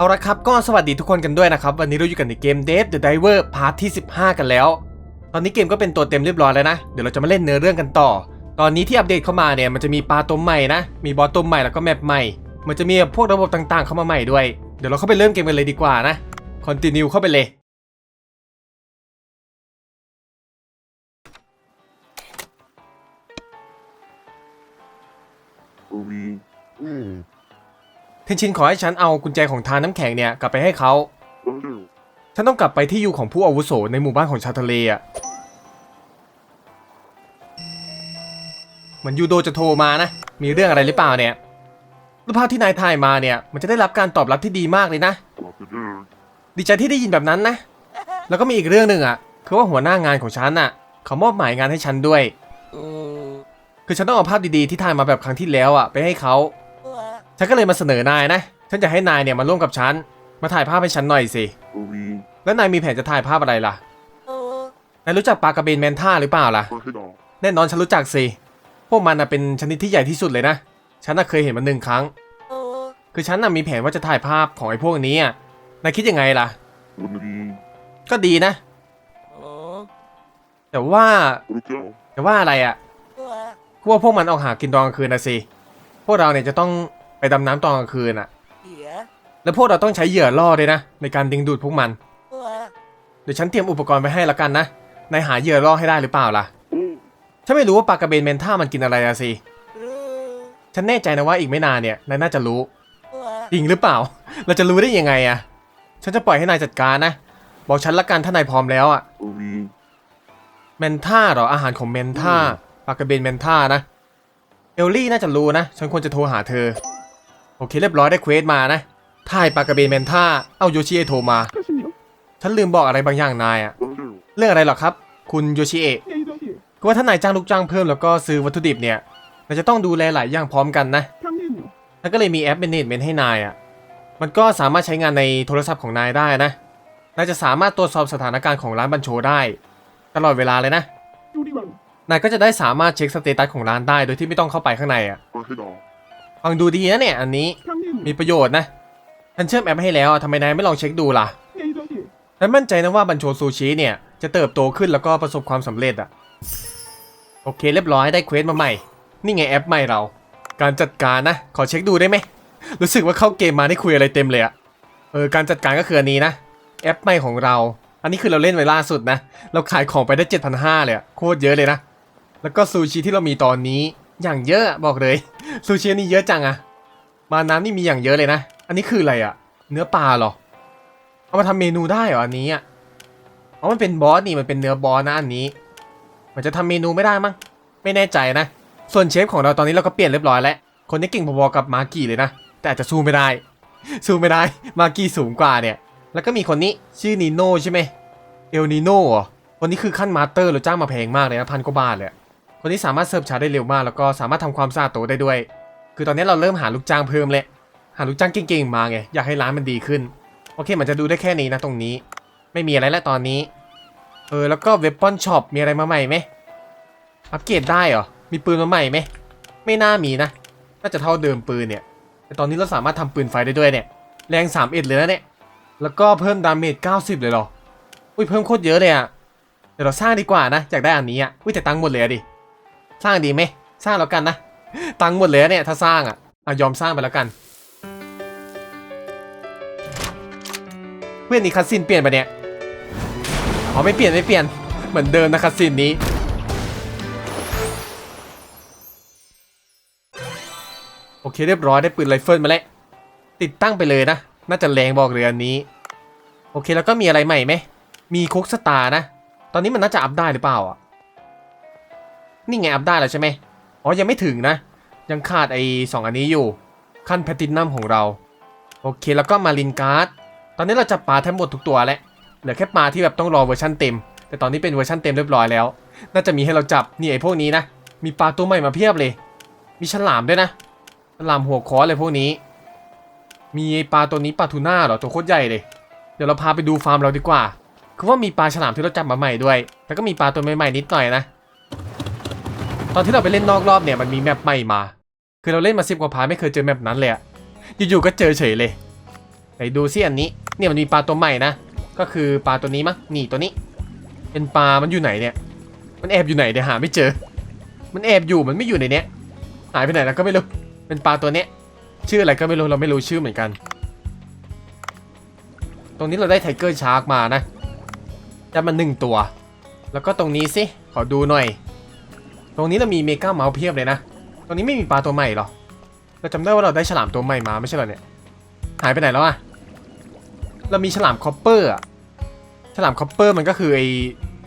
เอาละครับก็สวัสดีทุกคนกันด้วยนะครับ วันนี้เราอยู่กันในเกม Dead the Diver พาร์ทที่ 15 กันแล้ว ตอนนี้เกมก็เป็นตัวเต็มเรียบร้อยแล้วนะ เดี๋ยวเราจะมาเล่นเนื้อเรื่องกันต่อ ตอนนี้ที่อัปเดตเข้ามาเนี่ยมันจะมีปลาตัวใหม่นะ มีบอสตัวใหม่แล้วก็แมปใหม่ มันจะมีพวกระบบต่างๆ เข้ามาใหม่ด้วย เดี๋ยวเราเข้าไปเริ่มเกมกันเลยดีกว่านะ Continue เข้าไปเลยอืม เทนชินขอให้ฉันเอากุญแจของทานน้ำแข็งเนี่ยกลับไปให้เขา ฉันต้องกลับไปที่อยู่ของผู้อาวุโสในหมู่บ้านของชาวทะเลอะเหมือนยูโดจะโทรมานะ มีเรื่องอะไรหรือเปล่าเนี่ย รูปภาพที่นายถ่ายมาเนี่ย มันจะได้รับการตอบรับที่ดีมากเลยนะ ดีใจที่ได้ยินแบบนั้นนะ แล้วก็มีอีกเรื่องหนึ่งอะ คือว่าหัวหน้างานของฉันน่ะ เขามอบหมายงานให้ฉันด้วย คือฉันต้องเอาภาพดีๆที่ถ่ายมาแบบครั้งที่แล้วอะไปให้เขา ฉันก็เลยมาเสนอนายนะ ฉันจะให้นายเนี่ยมาร่วมกับฉัน มาถ่ายภาพให้ฉันหน่อยสิวีแล้วนายมีแผนจะถ่ายภาพอะไรล่ะ นายรู้จักปลากระเบนแมนท่าหรือเปล่าล่ะมาให้ดอกแน่นอนฉันรู้จักสิ พวกมันน่ะเป็นชนิดที่ใหญ่ที่สุดเลยนะ ฉันน่ะเคยเห็นมันหนึ่งครั้ง คือฉันน่ะมีแผนว่าจะถ่ายภาพของไอ้พวกนี้อะ นายคิดยังไงล่ะวันนี้ก็ดีนะอ๋อแต่ว่ารู้แก้วแต่ว่าอะไรอะพวกพวกมันออกหากินตอนกลางคืนนะสิ พวกเราเนี่ยจะต้อง ไปดำน้ำตอนกลางคืนอะแล้วพวกเราต้องใช้เหยื่อล่อด้วยนะ ในการดึงดูดพวกมันเดี๋ยวฉันเตรียมอุปกรณ์ไปให้ละกันนะ นายหาเหยื่อล่อให้ได้หรือเปล่าล่ะโอ้ฉันไม่รู้ว่าปลากระเบนเมนท่ามันกินอะไรอะสิฉันแน่ใจนะว่าอีกไม่นานเนี่ยนายน่าจะรู้จริงหรือเปล่า เราจะรู้ได้ยังไงอะฉันจะปล่อยให้นายจัดการนะ บอกฉันละกันถ้านายพร้อมแล้วอะวีเมนท่าเหรออาหารของเมนท่าปลากระเบนเมนท่านะ เอลลี่น่าจะรู้นะ ฉันควรจะโทรหาเธอ โอเคเรียบร้อยได้เควสมานะถ่ายปากระเบนเมนท่าเอาโยชิเอะโทรมา ฉันลืมบอกอะไรบางอย่างนายอะเรื่องอะไรหรอครับ คุณโยชิเอะไอ้ดอกก็ว่าถ้านายจ้างลูกจ้างเพิ่มแล้วก็ซื้อวัตถุดิบเนี่ยนายจะต้องดูแลหลายอย่างพร้อมกันนะท่าะฉันก็เลยมีแอป Management ให้นายอะมันก็สามารถใช้งานในโทรศัพท์ของนายได้นะนายจะสามารถตรวจสอบสถานการณ์ของร้านบัญโชได้ ตลอดเวลาเลยนะนายก็จะได้สามารถเช็คสเตตัสของร้านได้โดยที่ไม่ต้องเข้าไปข้างในอะ ฟังดูดีนะเนี่ย อันนี้ทำเล่นมีประโยชน์นะฉันเชื่อมแอปให้แล้วอะทำไมนายไม่ลองเช็คดูล่ะไอ้ดอกฉันมั่นใจนะว่าบัญโชซูชิเนี่ยจะเติบโตขึ้นแล้วก็ประสบความสำเร็จอะโอเคเรียบร้อยได้เควสมาใหม่ นี่ไงแอปใหม่เรา การจัดการนะ ขอเช็คดูได้ไหมรู้สึกว่าเข้าเกมมาได้คุยอะไรเต็มเลยอะเออการจัดการก็คืออันนี้นะ แอปใหม่ของเรา อันนี้คือเราเล่นไว้ล่าสุดนะ เราขายของไปได้ 7,500เลยอะโคตรเยอะเลยนะ แล้วก็ซูชิที่เรามีตอนนี้อย่างเยอะอะบอกเลย ซูชินนี้เยอะจังอะมาน้ำนี่มีอย่างเยอะเลยนะ อันนี้คืออะไรอะเนื้อปลาหรอ เอามาทำเมนูได้เหรออันนี้อะอ๋อมันเป็นบอสนี่มันเป็นเนื้อบอสนะอันนี้ มันจะทำเมนูไม่ได้มั้ง ไม่แน่ใจนะ ส่วนเชฟของเราตอนนี้เราก็เปลี่ยนเรียบร้อยแล้ว คนนี้เก่งพอๆกับมากี้เลยนะ แต่อาจจะสู้ไม่ได้ สู้ไม่ได้ มากี้สูงกว่าเนี่ย แล้วก็มีคนนี้ชื่อนีโน่ใช่ไหมเอลนีโน่เหรอคนนี้คือขั้นมาสเตอร์เราจ้างมาแพงมากเลยนะพันกว่าบาทเลยอะ คนนี้สามารถเสิร์ฟชาได้เร็วมากแล้วก็สามารถทำความสะอาดโต๊ะได้ด้วย คือตอนนี้เราเริ่มหาลูกจ้างเพิ่มเลยหาลูกจ้างเก่งๆมาไงอยากให้ร้านมันดีขึ้น โอเคมันจะดูได้แค่นี้นะตรงนี้ ไม่มีอะไรแล้วตอนนี้ เออแล้วก็เว็บปอนช็อปมีอะไรมาใหม่ไหมอัปเกรดได้เหรอมีปืนมาใหม่ไหมไม่น่ามีนะน่าจะเท่าเดิมปืนเนี่ย แต่ตอนนี้เราสามารถทำปืนไฟได้ด้วยเนี่ย แรง3เอ็ดเลยนะเนี่ย แล้วก็เพิ่มดาเมจ90 เลยเหรอ อุ้ยเพิ่มโคตรเยอะเลยอะเดี๋ยวเราสร้างดีกว่านะ อยากได้อันนี้อะอุ้ยแต่ตังค์หมดเลยอะดิ สร้างดีไหม สร้างแล้วกันนะ ตังค์หมดเลยเนี่ยถ้าสร้างอะอะยอมสร้างไปแล้วกันเพื่อนนี่คัสซินเปลี่ยนไปเนี่ย อ๋อไม่เปลี่ยนไม่เปลี่ยน เหมือนเดิมนะคัสซินนี้ โอเคเรียบร้อยได้ปืนไรเฟิลมาแล้ว ติดตั้งไปเลยนะ น่าจะแรงบอกเลยอันนี้ โอเคแล้วก็มีอะไรใหม่ไหม มีคุกสตาร์นะ ตอนนี้มันน่าจะอัพได้หรือเปล่าอะ นี่ไงอัพได้แล้วใช่ไหมอ๋อ ยังไม่ถึงนะ ยังขาดไอ้สองอันนี้อยู่ ขั้นแพตินัมของเรา โอเค แล้วก็มารินการ์ด ตอนนี้เราจับปลาทั้งหมดทุกตัวแล้ว เหลือแค่ปลาที่แบบต้องรอเวอร์ชันเต็ม แต่ตอนนี้เป็นเวอร์ชันเต็มเรียบร้อยแล้ว น่าจะมีให้เราจับ นี่ไอ้พวกนี้นะ มีปลาตัวใหม่มาเพียบเลย มีฉลามด้วยนะ ฉลามหัวคอเลยพวกนี้ มีปลาตัวนี้ปลาทูน่าเหรอ ตัวโคตรใหญ่เลย เดี๋ยวเราพาไปดูฟาร์มเราดีกว่า คือว่ามีปลาฉลามที่เราจับมาใหม่ด้วย แล้วก็มีปลาตัวใหม่ๆนิดหน่อยนะ ตอนที่เราไปเล่นนอกรอบเนี่ยมันมีแมปใหม่มา คือเราเล่นมาสิบกว่าพาไม่เคยเจอแมปนั้นเลยอะอยู่ๆก็เจอเฉยเลยไหนดูซิอันนี้เนี่ยมันมีปลาตัวใหม่นะก็คือปลาตัวนี้มั้งนี่ตัวนี้ เป็นปลามันอยู่ไหนเนี่ย มันแอบอยู่ไหนเดี๋ยวหาไม่เจอ มันแอบอยู่มันไม่อยู่ในเนี้ยหายไปไหนแล้วก็ไม่รู้เป็นปลาตัวเนี้ยชื่ออะไรก็ไม่รู้เราไม่รู้ชื่อเหมือนกัน ตรงนี้เราได้ไทเกอร์ชาร์กมานะได้มาหนึ่งตัว แล้วก็ตรงนี้สิขอดูหน่อย ตรงนี้เรามีเมกาเมาส์เพียบเลยนะ ตรงนี้ไม่มีปลาตัวใหม่หรอ เราจำได้ว่าเราได้ฉลามตัวใหม่มาไม่ใช่หรอเนี่ย หายไปไหนแล้วอะเรามีฉลามคอปเปอร์อะฉลามคอปเปอร์มันก็คือไอ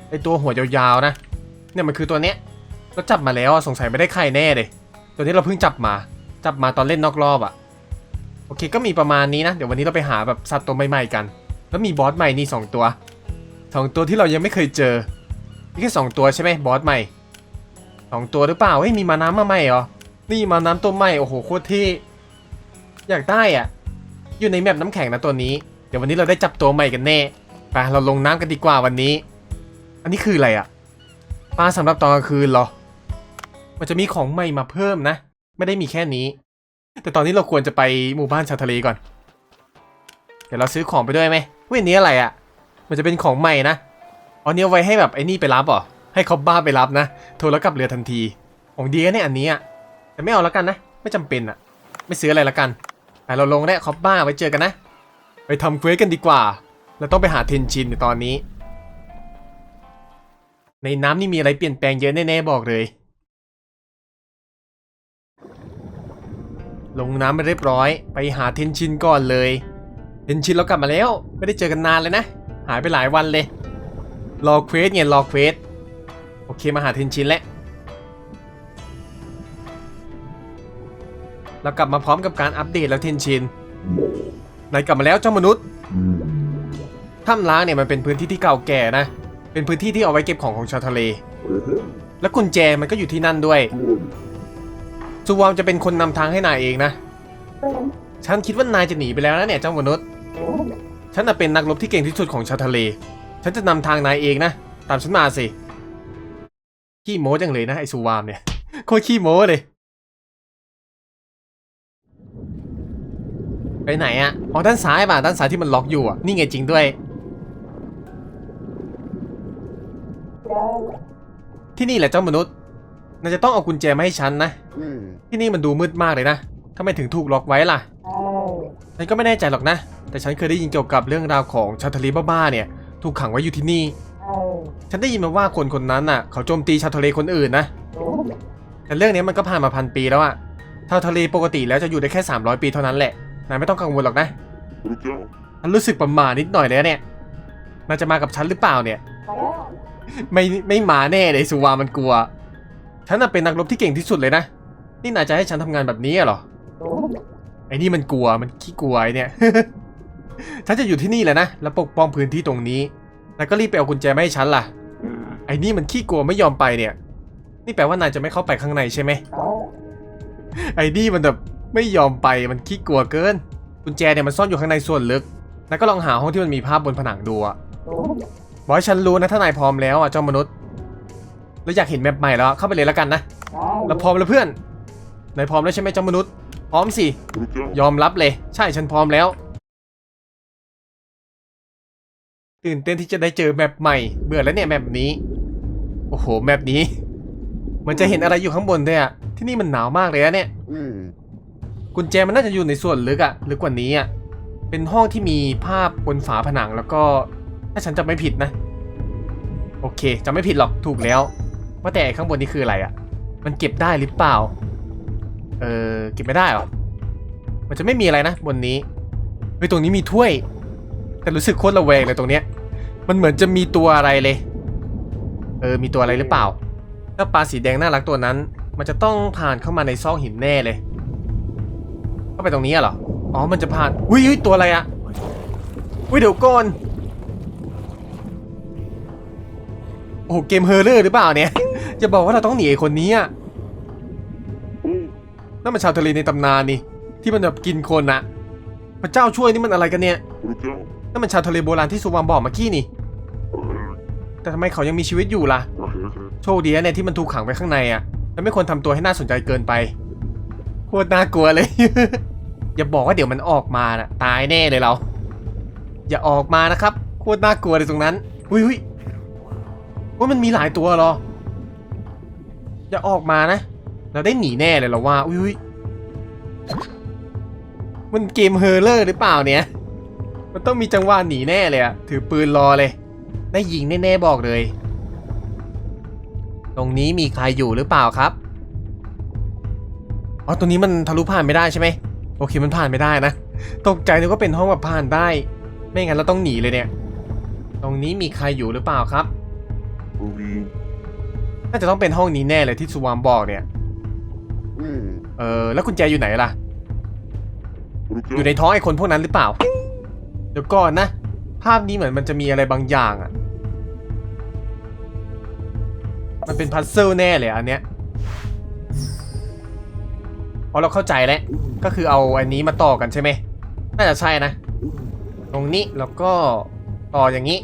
ไอตัวหัวยาวๆนะ เนี่ยมันคือตัวเนี้ย เราจับมาแล้วอะสงสัยไม่ได้ไข่แน่เลย ตัวนี้เราเพิ่งจับมา จับมาตอนเล่นนอกรอบอะโอเคก็มีประมาณนี้นะ เดี๋ยววันนี้เราไปหาแบบสัตว์ตัวใหม่ๆกัน แล้วมีบอสใหม่นี่สองตัวสองตัวที่เรายังไม่เคยเจอมีแค่สองตัวใช่ไหมบอสใหม่ สองตัวหรือเปล่าเฮ้ยมีมาน้ำมาใหม่เหรอ นี่มาน้ำตัวใหม่โอ้โหโคตรเที่ อยากได้อะ อยู่ในแมปน้ำแข็งนะตัวนี้ เดี๋ยววันนี้เราได้จับตัวใหม่กันแน่ไปเราลงน้ำกันดีกว่าวันนี้ อันนี้คืออะไรอะปลาสำหรับตอนกลางคืนเหรอ มันจะมีของใหม่มาเพิ่มนะ ไม่ได้มีแค่นี้ แต่ตอนนี้เราควรจะไปหมู่บ้านชาวทะเลก่อน เดี๋ยวเราซื้อของไปด้วยไหมเว้ยอันนี้อะไรอะ มันจะเป็นของใหม่นะอ๋อเนี่ยไว้ให้แบบไอ้นี่ไปรับเหรอ ให้เขาบ้าไปรับนะ โทรแล้วกลับเรือทันที ของดีเนี่ยอันนี้อะแต่ไม่เอาแล้วกันนะ ไม่จำเป็นอะ ไม่ซื้ออะไรแล้วกันแต่เราลงได้คอปบ้าไว้เจอกันนะ ไปทำเควสกันดีกว่า เราต้องไปหาเทนชินในตอนนี้ ในน้ำนี่มีอะไรเปลี่ยนแปลงเยอะแน่ๆบอกเลย ลงน้ำไปเรียบร้อย ไปหาเทนชินก่อนเลยเทนชินเรากลับมาแล้ว ไม่ได้เจอกันนานเลยนะ หายไปหลายวันเลย รอเควสไงรอเควส อเคมาหาเทนชินแล้วเรากลับมาพร้อมกับการอัปเดตแล้วเทนชินนายกลับมาแล้วเจ้ามนุษย์ถ้ำล้างเนี่ยมันเป็นพื้นที่ที่เก่าแก่นะ เป็นพื้นที่ที่เอาไว้เก็บของของชาวทะเล และกุญแจมันก็อยู่ที่นั่นด้วยซูวามจะเป็นคนนำทางให้นายเองนะ ฉันคิดว่านายจะหนีไปแล้วนะเนี่ยเจ้ามนุษย์ ฉันน่ะเป็นนักรบที่เก่งที่สุดของชาวทะเล ฉันจะนำทางนายเองนะ ตามฉันมาสิ ขี้โม้จังเลยนะไอ้ซูวามเนี่ย โคตรขี้โม้เลย ไปไหนอะ่ะอ๋อด้านซ้ายป่ะ ด้านซ้ายที่มันล็อกอยู่อะนี่ไงจริงด้วย ที่นี่แหละเจ้ามนุษย์นายจะต้องเอากุญแจมาให้ฉันนะ ที่นี่มันดูมืดมากเลยนะทำไมถึงถูกล็อกไว้ล่ะ ฉันก็ไม่แน่ใจหรอกนะ แต่ฉันเคยได้ยินเกี่ยวกับเรื่องราวของชาวทะเลบ้าๆเนี่ย ถูกขังไว้อยู่ที่นี่ ฉันได้ยินมาว่าคนคนนั้นน่ะ เขาโจมตีชาวทะเลคนอื่นนะ แต่เรื่องนี้มันก็ผ่านมาพันปีแล้วอะชาวทะเลปกติแล้วจะอยู่ได้แค่ 300 ปีเท่านั้นแหละ นายไม่ต้องกังวลหรอกนะพระเจ้าฉันรู้สึกประหมานิดหน่อยเลยนะเนี่ยนายจะมากับฉันหรือเปล่าเนี่ย ไม่ไม่มาแน่เลยสุวามันกลัว ฉันน่ะเป็นนักรบที่เก่งที่สุดเลยนะ นี่นายจะให้ฉันทำงานแบบนี้เหรอ ไอ้นี่มันกลัวมันขี้กลัวไอ้เนี่ย ฉันจะอยู่ที่นี่แหละนะ แล้วปกป้องพื้นที่ตรงนี้ นายก็รีบไปเอากุญแจมาให้ฉันล่ะ ไอ้นี่มันขี้กลัวไม่ยอมไปเนี่ย นี่แปลว่านายจะไม่เข้าไปข้างในใช่ไหม ไอ้นี่มันแบบไม่ยอมไปมันขี้กลัวเกิน กุญแจเนี่ยมันซ่อนอยู่ข้างในส่วนลึกนายก็ลองหาห้องที่มันมีภาพบนผนังดูอะบอกให้ฉันรู้นะถ้านายพร้อมแล้วอะเจ้ามนุษย์ แล้วอยากเห็นแมปใหม่แล้ว เข้าไปเลยแล้วกันนะเราพร้อมแล้วเพื่อน นายพร้อมแล้วใช่ไหมเจ้ามนุษย์ พร้อมสิพระเจ้ายอมรับเลย ใช่ฉันพร้อมแล้ว ตื่นเต้นที่จะได้เจอแมปใหม่ เบื่อแล้วเนี่ยแมปนี้ โอ้โหแมปนี้ มันจะเห็นอะไรอยู่ข้างบนด้วยอะที่นี่มันหนาวมากเลยอะเนี่ยกุญแจมันน่าจะอยู่ในส่วนลึกอะลึกกว่านี้อะเป็นห้องที่มีภาพบนฝาผนังแล้วก็ ถ้าฉันจำไม่ผิดนะ โอเคจำไม่ผิดหรอกถูกแล้วว่าแต่ไอ้ข้างบนนี่คืออะไรอะมันเก็บได้หรือเปล่า เออเก็บไม่ได้หรอมันจะไม่มีอะไรนะบนนี้เฮ้ยตรงนี้มีถ้วย แต่รู้สึกโคตรระแวงเลยตรงเนี้ย มันเหมือนจะมีตัวอะไรเลย เออ มีตัวอะไรหรือเปล่า ถ้าปลาสีแดงน่ารักตัวนั้น มันจะต้องผ่านเข้ามาในซอกหินแน่เลย เข้าไปตรงนี้อะเหรอ อ๋อ มันจะผ่าน อุ้ยตัวอะไรอะอุ้ยเดี๋ยวก่อน โอ้เกมเฮอร์เรอร์หรือเปล่าเนี่ย จะบอกว่าเราต้องหนีไอ้คนนี้อะนั่นมันชาวทะเลในตำนานนี่ ที่มันแบบกินคนอะพระเจ้าช่วยนี่มันอะไรกันเนี่ยพระเจ้า นั่นมันชาวทะเลโบราณที่สุวรรณบอกเมื่อกี้นี่ แต่ทำไมเขายังมีชีวิตอยู่ล่ะ โชคดีนะเนี่ยที่มันถูกขังไว้ข้างในอะ่ะและไม่ควรทำตัวให้น่าสนใจเกินไปโคตรน่ากลัวเลย อย่าบอกว่าเดี๋ยวมันออกมานะตายแน่เลยเรา อย่าออกมานะครับโคตรน่ากลัวเลยตรงนั้นอุ้ยอุ้ยว่ามันมีหลายตัวเหรอ อย่าออกมานะ เราได้หนีแน่เลยเราว่าอุ้ยอุ้ยมันเกมเฮอร์เลอร์หรือเปล่าเนี่ย มันต้องมีจังหวะหนีแน่เลยอะถือปืนรอเลยได้ยิงแน่ๆบอกเลย ตรงนี้มีใครอยู่หรือเปล่าครับ อ๋อ ตรงนี้มันทะลุผ่านไม่ได้ใช่ไหม โอเค มันผ่านไม่ได้นะ ตกใจนึกว่าเป็นห้องแบบผ่านได้ ไม่งั้นเราต้องหนีเลยเนี่ย ตรงนี้มีใครอยู่หรือเปล่าครับบริเวณน่าจะต้องเป็นห้องนี้แน่เลยที่สุวามบอกเนี่ยอืมเออ แล้วกุญแจอยู่ไหนล่ะบริอยู่ในท้องไอ้คนพวกนั้นหรือเปล่า เดี๋ยวก่อนนะ ภาพนี้เหมือนมันจะมีอะไรบางอย่างอะมันเป็นพัซเซิลแน่เลยอันเนี้ยพอเราเข้าใจแล้ว ก็คือเอาอันนี้มาต่อกันใช่ไหม น่าจะใช่นะ ตรงนี้แล้วก็ต่ออย่างนี้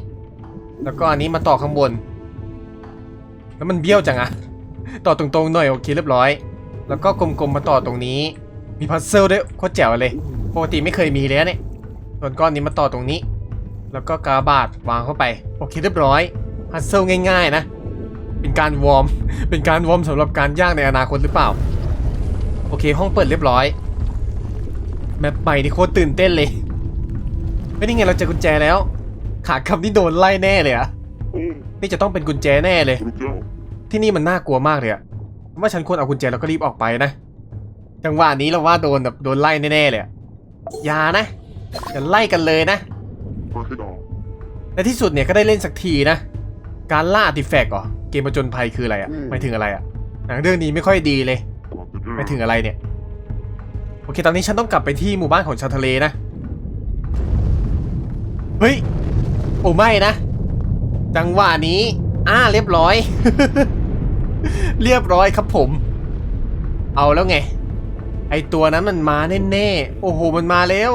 แล้วก็อันนี้มาต่อข้างบน แล้วมันเบี้ยวจังอะต่อตรงๆหน่อยโอเคเรียบร้อย แล้วก็กลมๆมาต่อตรงนี้ มีพัซเซิลด้วยโคตรแจ๋วเลย ปกติไม่เคยมีเลยเนี่ย ส่วนก้อนนี้มาต่อตรงนี้ แล้วก็กาบาดวางเข้าไป โอเคเรียบร้อยพัซเซิลง่าย ๆ นะ เป็นการวอร์ม เป็นการวอร์มสำหรับการย่างในอนาคตหรือเปล่า โอเคห้องเปิดเรียบร้อย แมปใหม่นี่โคตรตื่นเต้นเลย ไม่ได้ไงเราเจอกุญแจแล้ว ขากลับนี่โดนไล่แน่เลยอะนี่จะต้องเป็นกุญแจแน่เลย ที่นี่มันน่ากลัวมากเลยอะว่าฉันควรเอากุญแจแล้วก็รีบออกไปนะ จังหวะนี้เราว่าโดนแบบโดนไล่แน่ๆเลยอะอย่านะ อย่าไล่กันเลยนะพระให้ดาวในที่สุดเนี่ยก็ได้เล่นสักทีนะ การล่าอาร์ติแฟกต์เหรอ เกมประจนภัยคืออะไรอะหมายถึงอะไรอะหนังเรื่องนี้ไม่ค่อยดีเลยก่อนจะได้หมายถึงอะไรเนี่ย โอเคตอนนี้ฉันต้องกลับไปที่หมู่บ้านของชาวทะเลนะ เฮ้ย โอ้ไม่นะ จังหวะนี้อ่าเรียบร้อย เรียบร้อยครับผม เอาแล้วไง ไอตัวนั้นมันมาแน่ๆ โอ้โห มันมาแล้ว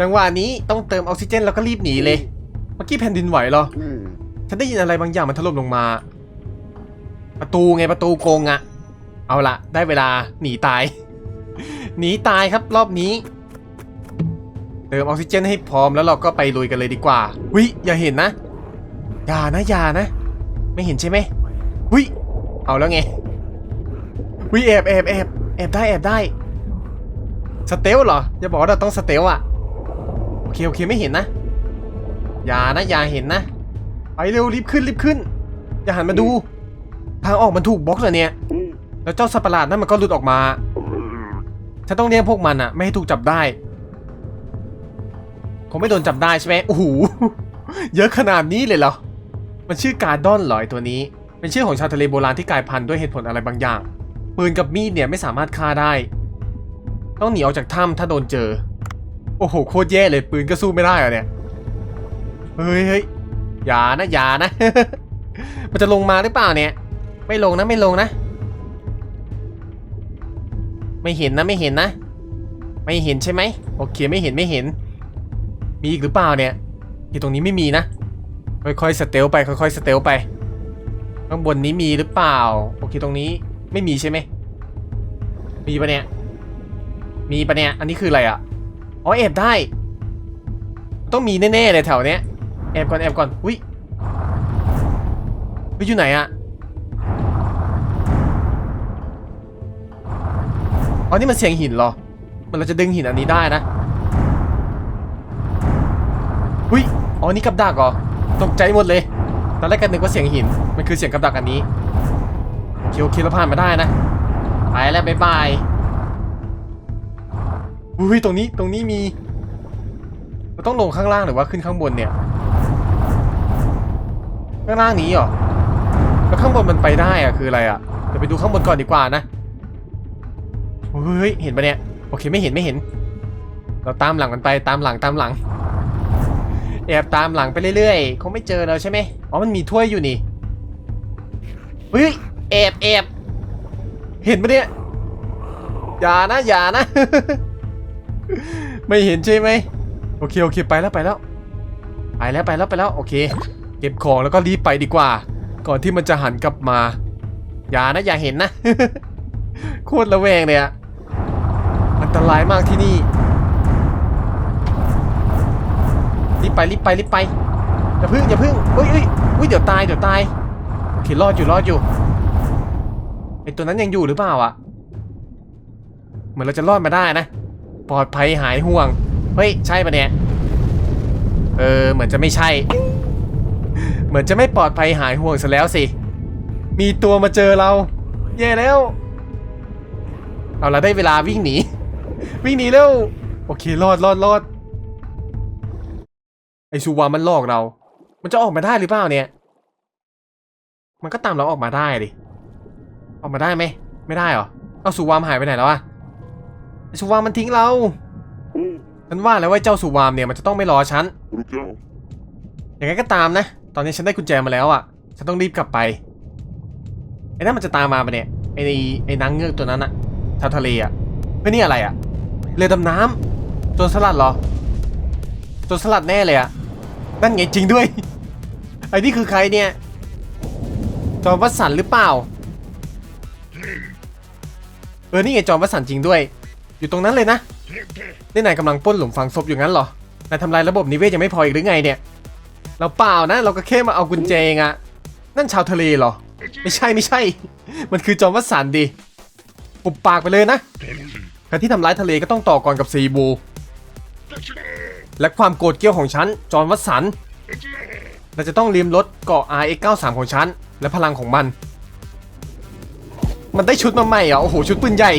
จังหวะนี้ต้องเติมออกซิเจนแล้วก็รีบหนีเลย เมื่อกี้แผ่นดินไหวเหรออืมฉันได้ยินอะไรบางอย่างมันถล่มลงมา ประตูไงประตูโกงอะเอาละได้เวลาหนีตาย หนีตายครับรอบนี้ เติมออกซิเจนให้พร้อมแล้วเราก็ไปลุยกันเลยดีกว่า วิอย่าเห็นนะ อย่านะอย่านะ ไม่เห็นใช่ไหมวิเอาแล้วไง วิแอบแอบแอบแอบได้แอบได้ สเตลเหรอ อย่าบอกว่าเราต้องสเตลอะโอ เคโอเคไม่เห็นนะอย่านะอย่าเห็นนะไปเร็วรีบขึ้นรีบขึ้นอย่าหันมาดู ทางออกมันถูกบล็อกเลยเนี่ย แล้วเจ้าสัตว์ประหลาดนั่นมันก็หลุดออกมาฉันต้องเลี้ยงพวกมันอะไม่ให้ถูกจับได้คงไม่โดนจับได้ใช่ไหมโอ้โหเยอะขนาดนี้เลยเหรอมันชื่อการดอนหรอไอตัวนี้ เป็นชื่อของชาวทะเลโบราณที่กลายพันธุ์ด้วยเหตุผลอะไรบางอย่างปืนกับมีดเนี่ยไม่สามารถฆ่าได้ ต้องหนีออกจากถ้ำถ้าโดนเจอ อ้โหโคตรแย่เลยปืนก็สู้ไม่ได้อะเนี่ยเฮ้ยเฮ้ยอย่านะอย่านะ มันจะลงมาหรือเปล่าเนี่ย ไม่ลงนะไม่ลงนะ ไม่เห็นนะไม่เห็นนะ ไม่เห็นใช่ไหมโอเคไม่เห็นไม่เห็น มีอีกหรือเปล่าเนี่ยที่ตรงนี้ไม่มีนะค่อยๆสเตลไปค่อยๆสเตลไปข้างบนนี้มีหรือเปล่าโอเคตรงนี้ไม่มีใช่ไหมมีปะเนี่ยมีปะเนี่ยอันนี้คืออะไรอะ อ๋อแอบได้ ต้องมีแน่ๆเลยแถวเนี้ยแอบก่อนแอบก่อนอุ้ยเฮ้ยอยู่ไหนอะอ๋อนี่มันเสียงหินเหรอ มันเราจะดึงหินอันนี้ได้นะอุ้ยอ๋อนี่กับดักเหรอตกใจหมดเลยตอนแรกก็นึกว่าเสียงหิน มันคือเสียงกับดักอันนี้โอเคโอเคเราผ่านมาได้นะไปแล้วบ๊ายบาย อุ้ยตรงนี้ตรงนี้มีเราต้องลงข้างล่างหรือว่าขึ้นข้างบนเนี่ย ข้างล่างนี้เหรอแล้วข้างบนมันไปได้อะคืออะไรอะเดี๋ยวไปดูข้างบนก่อนดีกว่านะเฮ้ยเห็นปะเนี่ยโอเคไม่เห็นไม่เห็น เราตามหลังมันไปตามหลังตามหลังแอบตามหลังไปเรื่อยๆคงไม่เจอเราใช่ไหมอ๋อมันมีถ้วยอยู่นี่เฮ้ยแอบแอบเห็นปะเนี่ยอย่านะอย่านะ ไม่เห็นใช่ไหมโอเคโอเคไปแล้วไปแล้ว ไปแล้วไปแล้วไปแล้วโอเค เก็บของแล้วก็รีบไปดีกว่า ก่อนที่มันจะหันกลับมา อย่านะอย่าเห็นนะ โคตรระแวงเลยอะอันตรายมากที่นี่รีบไปรีบไปรีบไปอย่าพึ่งอย่าพึ่งเอ้ยเอ้ยอุ้ยเดี๋ยวตายเดี๋ยวตายโอเครอดอยู่รอดอยู่ไอตัวนั้นยังอยู่หรือเปล่าอะเหมือนเราจะรอดมาได้นะ ปลอดภัยหายห่วง เฮ้ย ใช่ปะเนี่ย เออ เหมือนจะไม่ใช่ เหมือนจะไม่ปลอดภัยหายห่วงซะแล้วสิ มีตัวมาเจอเรา แย่แล้ว เอาละได้เวลาวิ่งหนี วิ่งหนีเร็ว โอเค รอดรอดรอดไอซูวามันหลอกเรา มันจะออกมาได้หรือเปล่าเนี่ย มันก็ตามเราออกมาได้ดิ ออกมาได้ไหม ไม่ได้เหรอ เอาสุวามหายไปไหนแล้วอะ สุวามมันทิ้งเราฉันว่าแล้วว่าเจ้าสุวามเนี่ยมันจะต้องไม่รอฉันอย่างไรก็ตามนะ ตอนนี้ฉันได้กุญแจมาแล้วอะฉันต้องรีบกลับไปไอ้นั่นมันจะตามมาปะเนี่ยไอ้ไอ้นางเงือกตัวนั้นอะชาวทะเลอะไม่นี่อะไรอะเรือดำน้ำโจรสลัดเหรอโจรสลัดแน่เลยอะนั่นไงจริงด้วยไอ้นี่คือใครเนี่ยจอมวัสันต์หรือเปล่า เออ นี่ไงจอมวัสันต์จริงด้วย อยู่ตรงนั้นเลยนะ นี่นายกำลังป้นหลุมฝังศพอยู่งั้นเหรอ นายทำลายระบบนิเวศยังไม่พออีกหรือไงเนี่ย เราเปล่านะ เราก็แค่มาเอากุญแจเองอะนั่นชาวทะเลเหรอ ไม่ใช่ไม่ใช่ มันคือจอมวัสันต์ดิปุบปากไปเลยนะใครที่ทำร้ายทะเลก็ต้องต่อกรกับซีบู และความโกรธเกรี้ยวของฉัน จอมวัสันเราจะต้องริมรถเกาะ RX93 ของฉัน และพลังของมัน มันได้ชุดมาใหม่เหรอ โอ้โห ชุดปืนใหญ่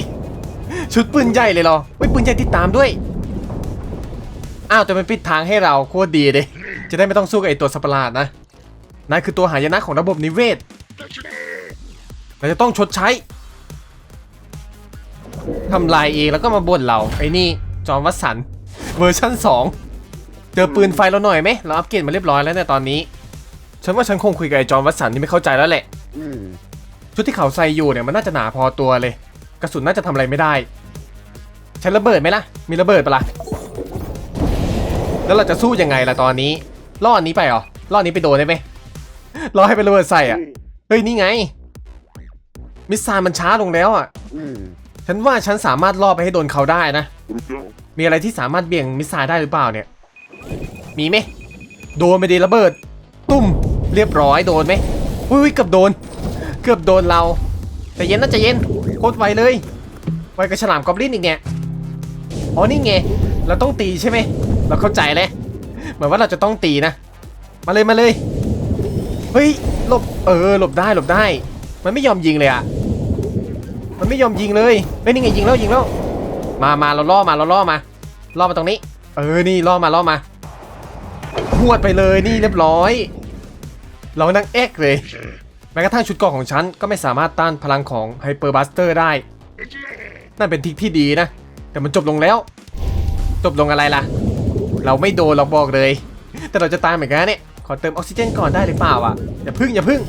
ชุดปืนใหญ่เลยเหรอเฮ้ยปืนใหญ่ติดตามด้วย อ้าวแต่มันปิดทางให้เราโคตรดีเลยจะได้ไม่ต้องสู้กับไอตัวสัตว์ประหลาดนะนายคือตัวหายนะของระบบนิเวศ เราจะต้องชดใช้ทำลายเองแล้วก็มาบ่นเราไอ้นี่จอมวัสันต์เวอร์ชั่น 2 เจอปืนไฟเราหน่อยไหมเราอัปเกรดมาเรียบร้อยแล้วเนี่ยตอนนี้ ฉันว่าฉันคงคุยกับไอ้จอมวัสันต์นี่ไม่เข้าใจแล้วแหละชุดที่เขาใส่อยู่เนี่ยมันน่าจะหนาพอตัวเลย กระสุนน่าจะทำอะไรไม่ได้ ใช้ระเบิดไหมล่ะ มีระเบิดปะล่ะ แล้วเราจะสู้ยังไงล่ะตอนนี้ล่ออันนี้ไปเหรอล่ออันนี้ไปโดนได้ไหมล่อให้เป็นระเบิดใส่อะ เฮ้ยนี่ไง มิสไซล์มันช้าลงแล้วอะ ฉันว่าฉันสามารถล่อไปให้โดนเขาได้นะ Rupiah. มีอะไรที่สามารถเบี่ยงมิสไซล์ได้หรือเปล่าเนี่ย มีไหมโดนไปดีระเบิด ตุ้ม เรียบร้อยโดนไหมอุ้ยเกือบโดน เกือบโดนเรา แต่เย็นนะใจเย็นโคตรไวเลย ไวกับฉลามกอบลินอีกเนี่ย อ๋อนี่ไง เราต้องตีใช่ไหม เราเข้าใจแล้ว เหมือนว่าเราจะต้องตีนะ มาเลยมาเลย เฮ้ย หลบ เออ หลบได้หลบได้ มันไม่ยอมยิงเลยอะมันไม่ยอมยิงเลยเฮ้ยนี่ไงยิงแล้วยิงแล้ว มามาเราล่อมาเราล่อมา ล่อมาตรงนี้ เออ นี่ล่อมาล่อมาหวดไปเลยนี่เรียบร้อย เรานั่งเอ็กเลย แม้กระทั่งชุดเกราะของฉันก็ไม่สามารถต้านพลังของไฮเปอร์บัสเตอร์ได้ นั่นเป็นทิกที่ดีนะ แต่มันจบลงแล้ว จบลงอะไรล่ะ เราไม่โดนเราบอกเลย แต่เราจะตายเหมือนกันเนี่ย ขอเติมออกซิเจนก่อนได้หรือเปล่าอะ อย่าพึ่งอย่าพึ่ง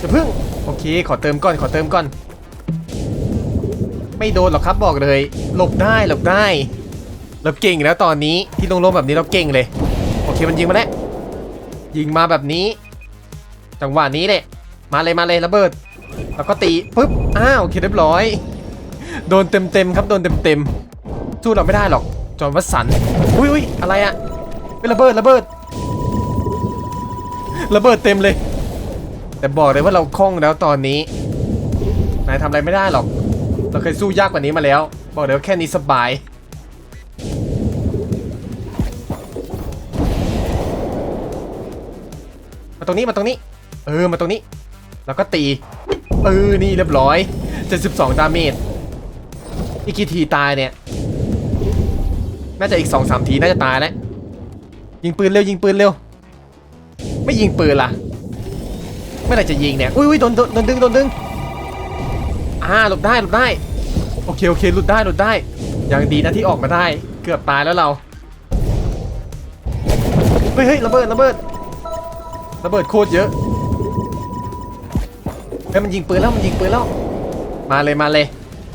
อย่าพึ่ง โอเค ขอเติมก่อนขอเติมก่อน ไม่โดนหรอกครับบอกเลย หลบได้หลบได้ เราเก่งแล้วตอนนี้ที่ลงลมแบบนี้เราเก่งเลย โอเคมันยิงมาแล้ว ยิงมาแบบนี้ จังหวะนี้แหละ มาเลยมาเลยระเบิด แล้วก็ตีปุ๊บอ้าวโอเคเรียบร้อย โดนเต็มเต็มๆครับโดนเต็มเต็มๆสู้เราไม่ได้หรอกจอมวัสันต์อุ้ยอุ้ยอะไรอะเป็นระเบิดระเบิด ระเบิดเต็มเลย แต่บอกเลยว่าเราคล่องแล้วตอนนี้นายทำอะไรไม่ได้หรอก เราเคยสู้ยากกว่านี้มาแล้ว บอกเลยว่าแค่นี้สบาย มาตรงนี้มาตรงนี้ เออมาตรงนี้ แล้วก็ตีเออนี่เรียบร้อย 72 ดาเมจอีกกี่ทีตายเนี่ย น่าจะอีก 2-3 ทีน่าจะตายแล้ว ยิงปืนเร็วยิงปืนเร็ว ไม่ยิงปืนล่ะเมื่อไหร่จะยิงเนี่ย อุ้ยอุ้ยโดนโดนโดนดึงโดนดึง อ่าหลบได้หลบได้ โอเคโอเคหลุดได้หลุดได้ อย่างดีนะที่ออกมาได้ เกือบตายแล้วเรา เฮ้ยเฮ้ยระเบิดระเบิดระเบิดโคตรเยอะ เฮ้ยมันยิงปืนแล้วมันยิงปืนแล้ว มาเลยมาเลย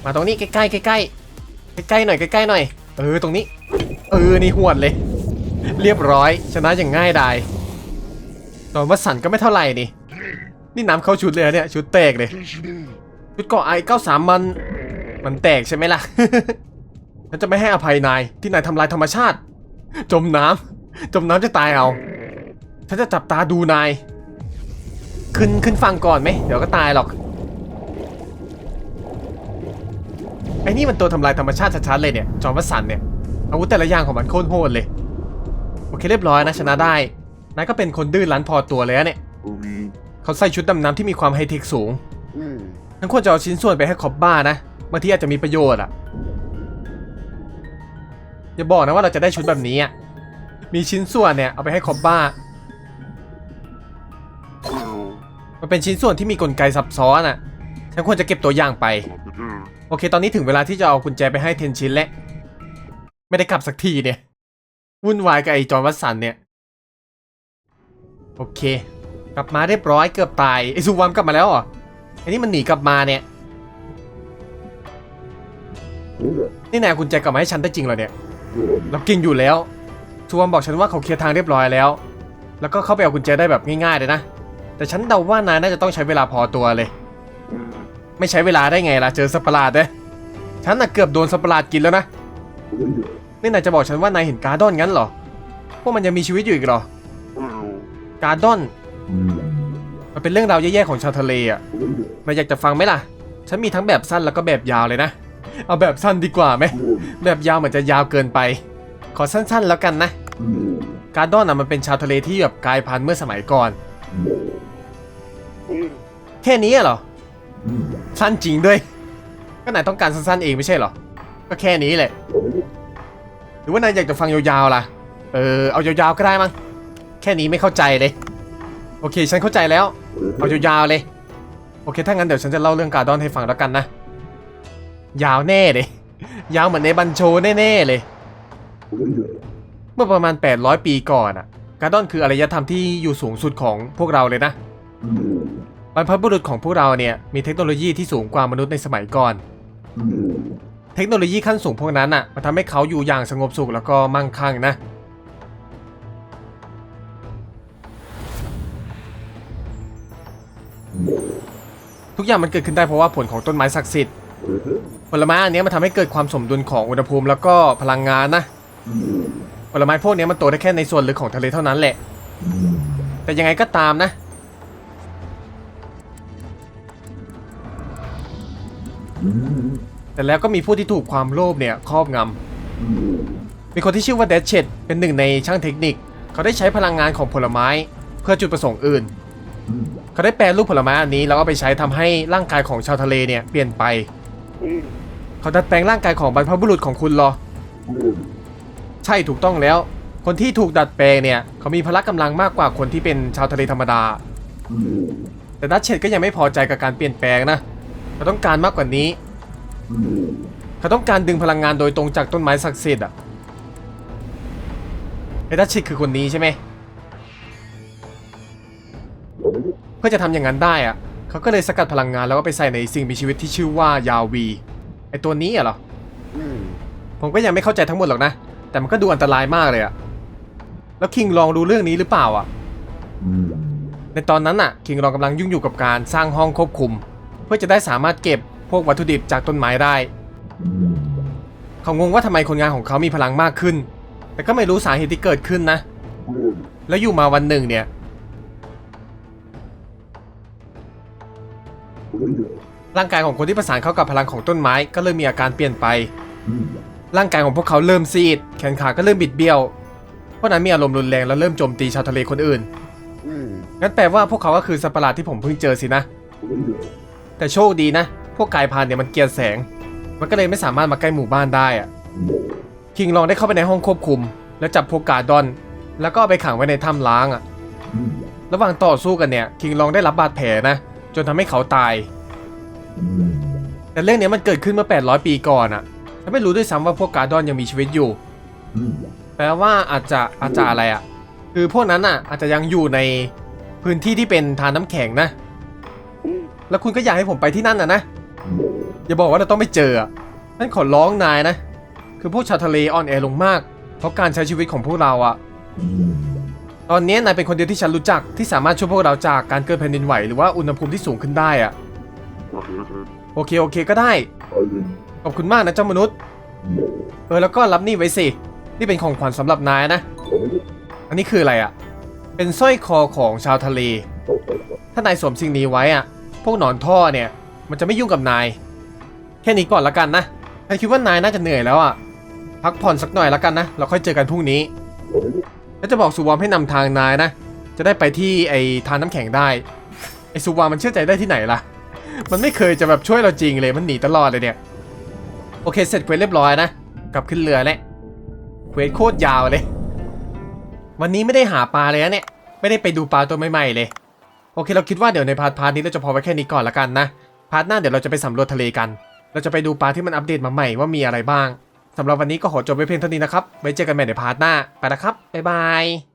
มาตรงนี้ใกล้ใกล้ใกล้ใกล้ใกล้หน่อยใกล้ๆหน่อย เออตรงนี้ เออนี่หวดเลย เรียบร้อยชนะอย่างง่ายดายตอนวัสันก็ไม่เท่าไหร่นี่นี่น้ำเข้าชุดเลยเนี่ยชุดแตกเลย ชุดเกาะไอเก้าสามมัน มันแตกใช่ไหมล่ะฉันจะไม่ให้อภัยนายที่นายทำลายธรรมชาติ จมน้ำจมน้ำจะตายเอา ฉันจะจับตาดูนาย ขึ้นขึ้นฟังก่อนไหมเดี๋ยวก็ตายหรอกไอ้นี่มันตัวทำลายธรรมชาติชัดๆเลยเนี่ยจอมวัสันเนี่ยอาวุธแต่ละอย่างของมันโคตรโหดเลยโอเคเรียบร้อยนะชนะได้นายก็เป็นคนดื้อรั้นพอตัวเลยนะเนี่ยเขาใส่ชุดดำน้ำที่มีความไฮเทคสูงทั้งควรจะเอาชิ้นส่วนไปให้คอบบ้านะบางทีอาจจะมีประโยชน์อะอย่าบอกนะว่าเราจะได้ชุดแบบนี้อะมีชิ้นส่วนเนี่ยเอาไปให้คอบบ้า มันเป็นชิ้นส่วนที่มีกลไกซับซ้อนอะฉันควรจะเก็บตัวอย่างไป โอเค ตอนนี้ถึงเวลาที่จะเอากุญแจไปให้เทนชินแล้ว ไม่ได้กลับสักทีเนี่ย วุ่นวายกับไอ้จอห์วัตสันเนี่ย โอเค กลับมาเรียบร้อยเกือบตาย ไอ้ซูวามกลับมาแล้วเหรอไอ้นี่มันหนีกลับมาเนี่ย นี่นายเอากุญแจกลับมาให้ฉันได้จริงเหรอเนี่ยเราเก่งอยู่แล้วซูวามบอกฉันว่าเขาเคลียร์ทางเรียบร้อยแล้ว แล้วก็เข้าไปเอากุญแจได้แบบง่ายๆเลยนะ แต่ฉันเดาว่านายน่าจะต้องใช้เวลาพอตัวเลย ไม่ใช้เวลาได้ไงล่ะเจอสัตว์ประหลาดเด้ฉันน่ะเกือบโดนสัตว์ประหลาดกินแล้วนะนี่นายจะบอกฉันว่านายเห็นการ์ดอนงั้นเหรอพวกมันยังมีชีวิตอยู่อีกเหรอ การ์ดอน มันเป็นเรื่องราวแย่ๆของชาวทะเลอะนายอยากจะฟังไหมล่ะ ฉันมีทั้งแบบสั้นแล้วก็แบบยาวเลยนะ เอาแบบสั้นดีกว่าไหม แบบยาวเหมือนจะยาวเกินไป ขอสั้นๆแล้วกันนะ การ์ดอนอะมันเป็นชาวทะเลที่แบบกลายพันธุ์เมื่อสมัยก่อน แค่นี้เหรอ สั้นจริงด้วย ก็นายต้องการสั้นๆเองไม่ใช่เหรอ ก็แค่นี้แหละ หรือว่านายอยากจะฟังยาวๆล่ะ เออ เอายาวๆก็ได้มั้ง แค่นี้ไม่เข้าใจเลย โอเค ฉันเข้าใจแล้ว เอายาวๆเลย โอเค ถ้างั้นเดี๋ยวฉันจะเล่าเรื่องการ์ดอนให้ฟังแล้วกันนะ ยาวแน่เลย ยาวเหมือนในบันโชแน่ๆเลย เมื่อประมาณ 800 ปีก่อนอะการ์ดอนคืออารยธรรมที่อยู่สูงสุดของพวกเราเลยนะ บรรพบุรุษของพวกเราเนี่ยมีเทคโนโลยีที่สูงกว่ามนุษย์ในสมัยก่อน เทคโนโลยีขั้นสูงพวกนั้นอะมันทำให้เขาอยู่อย่างสงบสุขแล้วก็มั่งคั่งนะทุกอย่างมันเกิดขึ้นได้เพราะว่าผลของต้นไม้ศักดิ์สิทธิ์ผลไม้อันนี้มันทำให้เกิดความสมดุลของอุณหภูมิแล้วก็พลังงานนะผลไม้พวกนี้มันโตได้แค่ในส่วนลึกของทะเลเท่านั้นแหละ แต่ยังไงก็ตามนะ แต่แล้วก็มีผู้ที่ถูกความโลภเนี่ยครอบงำมีคนที่ชื่อว่าเดชเชตเป็นหนึ่งในช่างเทคนิค เขาได้ใช้พลังงานของผลไม้เพื่อจุดประสงค์อื่น เขาได้แปลรูปผลไม้อันนี้แล้วก็ไปใช้ทำให้ร่างกายของชาวทะเลเนี่ยเปลี่ยนไปเขาดัดแปลงร่างกายของบรรพบุรุษของคุณเหรอ ใช่ถูกต้องแล้ว คนที่ถูกดัดแปลงเนี่ย เขามีพละกำลังมากกว่าคนที่เป็นชาวทะเลธรรมดา แต่ดัชเชตก็ยังไม่พอใจกับการเปลี่ยนแปลงนะ เขาต้องการมากกว่านี้ เขาต้องการดึงพลังงานโดยตรงจากต้นไม้ศักดิ์สิทธิ์อะไอ้ดัชชตคือคนนี้ใช่ไหมเพื่อจะทำอย่างนั้นได้อะเขาก็เลยสกัดพลังงานแล้วก็ไปใส่ในสิ่งมีชีวิตที่ชื่อว่ายาวีไอตัวนี้อะเหรอผมก็ยังไม่เข้าใจทั้งหมดหรอกนะ แต่มันก็ดูอันตรายมากเลยอะแล้วคิงลองดูเรื่องนี้หรือเปล่าอะในตอนนั้นอะคิงลองกำลังยุ่งอยู่กับการสร้างห้องควบคุม พื่อจะได้สามารถเก็บพวกวัตถุดิบจากต้นไม้ได้ เขางงว่าทำไมคนงานของเขามีพลังมากขึ้น แต่ก็ไม่รู้สาเหตุที่เกิดขึ้นนะ แล้วอยู่มาวันหนึ่งเนี่ย ร่างกายของคนที่ประสานเข้ากับพลังของต้นไม้ก็เริ่มมีอาการเปลี่ยนไป ร่างกายของพวกเขาเริ่มซีด แขนขาก็เริ่มบิดเบี้ยว เพราะนั้นมีอารมณ์รุนแรงแล้วเริ่มโจมตีชาวทะเลคนอื่นงั้นแปลว่าพวกเขาก็คือสัตว์ประหลาดที่ผมเพิ่งเจอสินะ แต่โชคดีนะ พวกกายพันเนี่ยมันเกลียดแสง มันก็เลยไม่สามารถมาใกล้หมู่บ้านได้อะคิงลองได้เข้าไปในห้องควบคุม แล้วจับพวกกาดอน แล้วก็ไปขังไว้ในถ้ำล้างอะระหว่างต่อสู้กันเนี่ยคิงลองได้รับบาดแผลนะ จนทำให้เขาตาย แต่เรื่องนี้มันเกิดขึ้นเมื่อ 800 ปีก่อนอะฉันไม่รู้ด้วยซ้ำว่าพวกกาดอนยังมีชีวิตอยู่ แปลว่าอาจจะอาจจะอะไรอะคือพวกนั้นอะอาจจะยังอยู่ในพื้นที่ที่เป็นทานน้ำแข็งนะ แล้วคุณก็อยากให้ผมไปที่นั่นอะนะ อย่าบอกว่าเราต้องไปเจออะนั่นขอร้องนายนะ คือพวกชาวทะเลอ่อนแอลงมาก เพราะการใช้ชีวิตของพวกเราอะตอนนี้นายเป็นคนเดียวที่ฉันรู้จักที่สามารถช่วยพวกเราจากการเกิดแผ่นดินไหวหรือว่าอุณหภูมิที่สูงขึ้นได้อะโอเคโอเคก็ได้ ขอบคุณมากนะเจ้ามนุษย์ เออแล้วก็รับนี่ไว้สิ นี่เป็นของขวัญสำหรับนายนะ อันนี้คืออะไรอะ่ะเป็นสร้อยคอของชาวทะเล ถ้านายสวมสิ่งนี้ไว้อะ พวกหนอนท่อเนี่ย มันจะไม่ยุ่งกับนาย แค่นี้ก่อนละกันนะฉันคิดว่านายน่าจะเหนื่อยแล้วอะ่ะพักผ่อนสักหน่อยละกันนะ เราค่อยเจอกันพรุ่งนี้ แล้วจะบอกสุวอมให้นำทางนายนะ จะได้ไปที่ไอ้ทานน้ำแข็งได้ ไอ้สุวามันเชื่อใจได้ที่ไหนล่ะ มันไม่เคยจะแบบช่วยเราจริงเลย มันหนีตลอดเลยเนี่ย โอเค เสร็จเควสเรียบร้อยนะ กลับขึ้นเรือแล้วเควสโคตรยาวเลย วันนี้ไม่ได้หาปลาเลยนะเนี่ย ไม่ได้ไปดูปลาตัวใหม่ๆเลย โอเคเราคิดว่าเดี๋ยวในพาร์ทพาร์ทนี้เราจะพอไว้แค่นี้ก่อนละกันนะพาร์ทหน้าเดี๋ยวเราจะไปสำรวจทะเลกัน เราจะไปดูปลาที่มันอัปเดตมาใหม่ว่ามีอะไรบ้างสำหรับวันนี้ก็ขอจบไว้เพียงเท่านี้นะครับไว้เจอกันใหม่ในพาร์ทหน้าไปละครับบ๊ายบาย